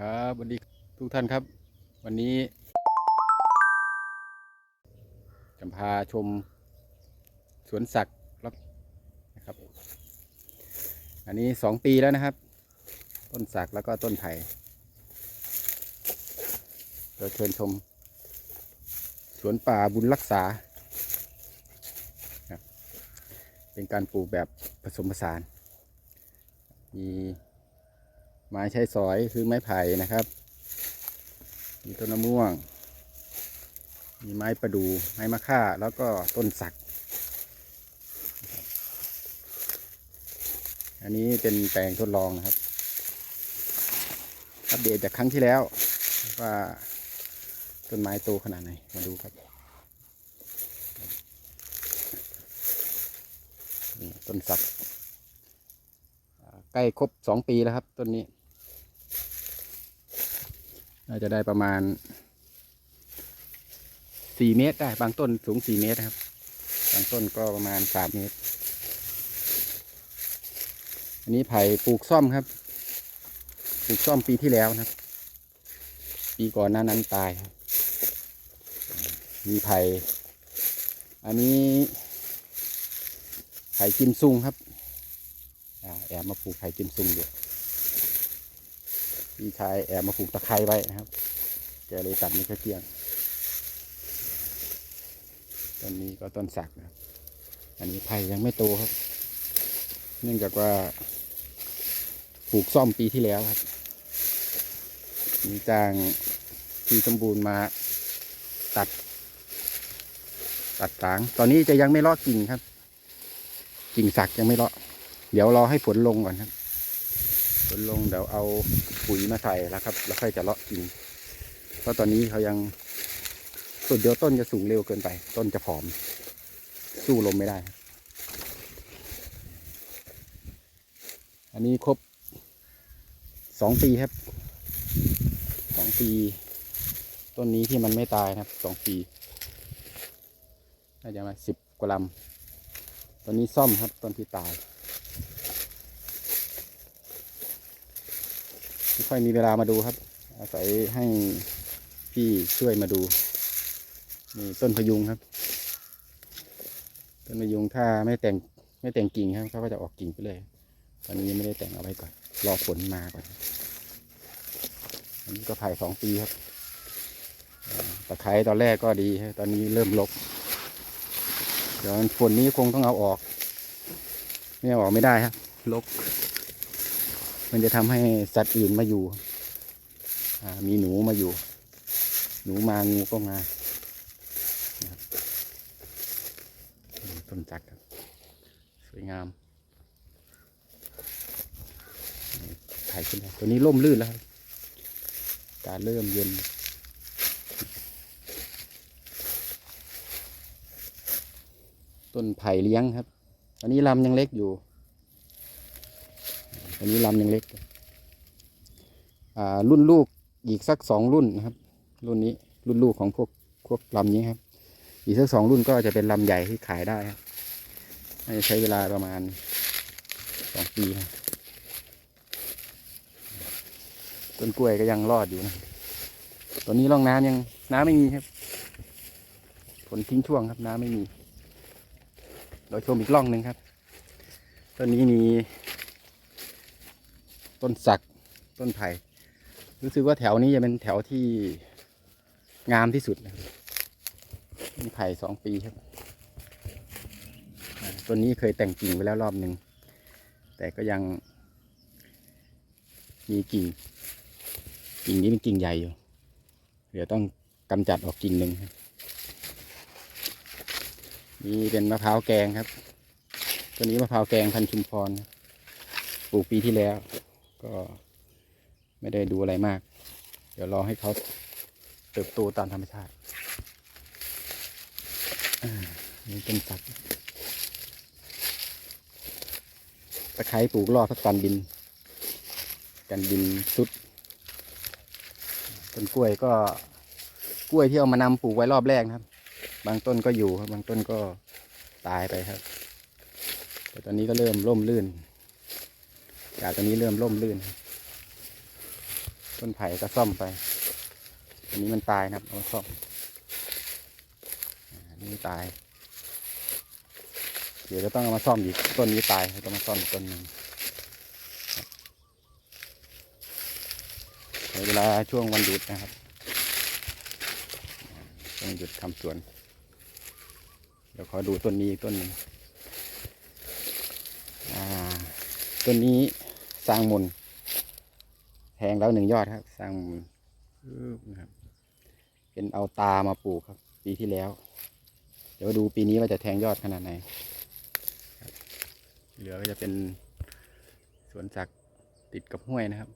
ครับสวัสดีทุกท่านครับ วันนี้จะพาชมสวนสัตว์แล้วนะครับ อันนี้สองปีแล้วนะครับ ต้นสักแล้วก็ต้นไผ่เราเชิญชม สวนป่าบุญรักษา เป็นการปลูกแบบผสมผสานมี ไม้ใช้สอยคือไม้ไผ่นะครับ มีต้นมะม่วง มีไม้ประดู่ไม้มะค่าแล้วก็ต้นสัก อันนี้เป็นแปลงทดลองนะครับ อัปเดตจากครั้งที่แล้วว่าต้นไม้โตขนาดไหน มาดูครับ ต้นสัก ใกล้ครบสองปีแล้วครับต้นนี้ น่าจะได้ประมาณสี่เมตรได้ บางต้นสูงสี่เมตรครับ บางต้นก็ประมาณสามเมตร อันนี้ไผ่ปลูกซ่อมครับ ปลูกซ่อมปีที่แล้วนะครับ ปีก่อนหน้านั้นตาย มีไผ่ อันนี้ไผ่กิมซุงครับอแอบมาปลูกไผ่กิมซุงอยู่ พี่ชายแอบมาปลูกตะไคร้ไว้นะครับ แกเลยตัดไม่ค่อยเทียง ต้นนี้ก็ต้นสักนะอันนี้ไผ่ยังไม่โตครับ เนื่องจากว่าปลูกซ่อมปีที่แล้วครับ มีจ้างที่สมบูรณ์มาตัด ตัดสาง ตอนนี้จะยังไม่เลาะกิ่งครับ กิ่งสักยังไม่เลาะเดี๋ยวรอให้ฝนลงก่อนครับ นลงเดี๋ยวเอาปุ๋ยมาใส่แล้วครับ แล้วค่อยจะเลาะกิน เพราะตอนนี้เขายังต้นเดียวต้นจะสูงเร็วเกินไป ต้นจะผอม สู้ลมไม่ได้ อันนี้ครบสองปีครับสองปี ต้นนี้ที่มันไม่ตายครับสองปีน่าจะมาสิบกว่าลำต้นนี้ซ่อมครับต้นที่ตาย ไม่ค่อยมีเวลามาดูครับ อาศัยให้พี่ช่วยมาดูนี่ต้นพยุงครับ ต้นพยุงถ้าไม่แต่งไม่แต่งกิ่งครับเขาก็จะออกกิ่งไปเลย ตอนนี้ไม่ได้แต่งเอาไว้ก่อน รอฝนมาก่อนอันนี้ก็ไผ่สองปีครับตะไคร้ตอนแรกก็ดี ตอนนี้เริ่มรกเดี๋ยวฝนนี้คงต้องเอาออก ไม่เอาออกไม่ได้ครับรก มันจะทำให้สัตว์อื่นมาอยู่มีหนูมาอยู่ หนูมางูก็มาต้นจักรสวยงามถ่ายขึ้นแล้วตัวนี้ร่มรื่นแล้วกาศเริ่มเย็นต้นไผ่เลี้ยงครับ อันนี้ลำยังเล็กอยู่ อันนี้ลำยังเล็กอ่ารุ่นลูกอีกสักสองรุ่นนะครับ รุ่นนี้รุ่นลูกของพวกพวกลำนี้ครับ อีกสักสองรุ่นก็จะเป็นลำใหญ่ที่ขายได้ครับน่าจะใช้เวลาประมาณสองปีนะต้นกล้วยก็ยังรอดอยู่นะตอนนี้ร่องน้ำยังน้ำไม่มีครับฝนทิ้งช่วงครับน้ำไม่มี เราชมอีกร่องหนึ่งครับต้นนี้มี ต้นสักต้นไผ่รู้สึกว่าแถวนี้จะเป็นแถวที่งามที่สุดนะครับต้นไผ่สองปีครับต้นนี้เคยแต่งกิ่งไปแล้วรอบหนึ่งแต่ก็ยัง มีกิ่ง กิ่งนี้เป็นกิ่งใหญ่อยู่ เดี๋ยวต้องกำจัดออกกิ่งหนึ่งนี่เป็นมะพร้าวแกงครับต้นนี้มะพร้าวแกงพันธุ์ชุมพร ปลูกปีที่แล้ว ก็ไม่ได้ดูอะไรมาก เดี๋ยวรอให้เขาเติบโตตามธรรมชาตินี่เป็นสักตะไคร้ปลูกรอบพักกันดิน กันดินสุดต้นกล้วยก็กล้วยที่เอามานำปลูกไว้รอบแรกครับ บางต้นก็อยู่ครับ บางต้นก็ตายไปครับ แต่ตอนนี้ก็เริ่มร่มรื่น อากาศตอนนี้เริ่มร่มรื่น ต้นไผ่ก็ซ่อมไปอันนี้มันตายนะครับเอาซ่อมอันนี้ตาย เดี๋ยวจะต้องเอามาซ่อมอีกต้นนี้ตายเราต้องมาซ่อมอีกต้นหนึ่งเวลาช่วงวันหยุดนะครับอ่าช่วงหยุดทำสวน เดี๋ยวขอดูต้นนี้ต้นหนึ่งต้นนี้ สร้างมนแทงแล้วหนึ่งยอดครับ สร้างมนนะครับ เป็นเอาตามาปลูกครับ ปีที่แล้ว เดี๋ยวดูปีนี้ว่าจะแทงยอดขนาดไหนเหลือก็จะเป็นสวนสักติดกับห้วยนะครับ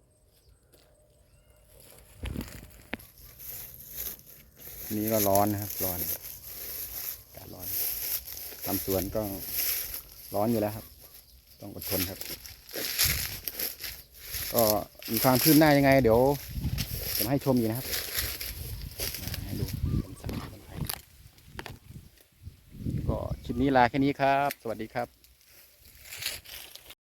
นนี้ก็ร้อนนะครับ ร้อนอากาศร้อนทำสวนก็ร้อนอยู่แล้วครับ ต้องอดทนครับ ก็มีความคืบหน้ายังไง เดี๋ยวจะมาให้ชมอีกนะครับให้ดูก็คลิปนี้ลาแค่นี้ครับ สวัสดีครับ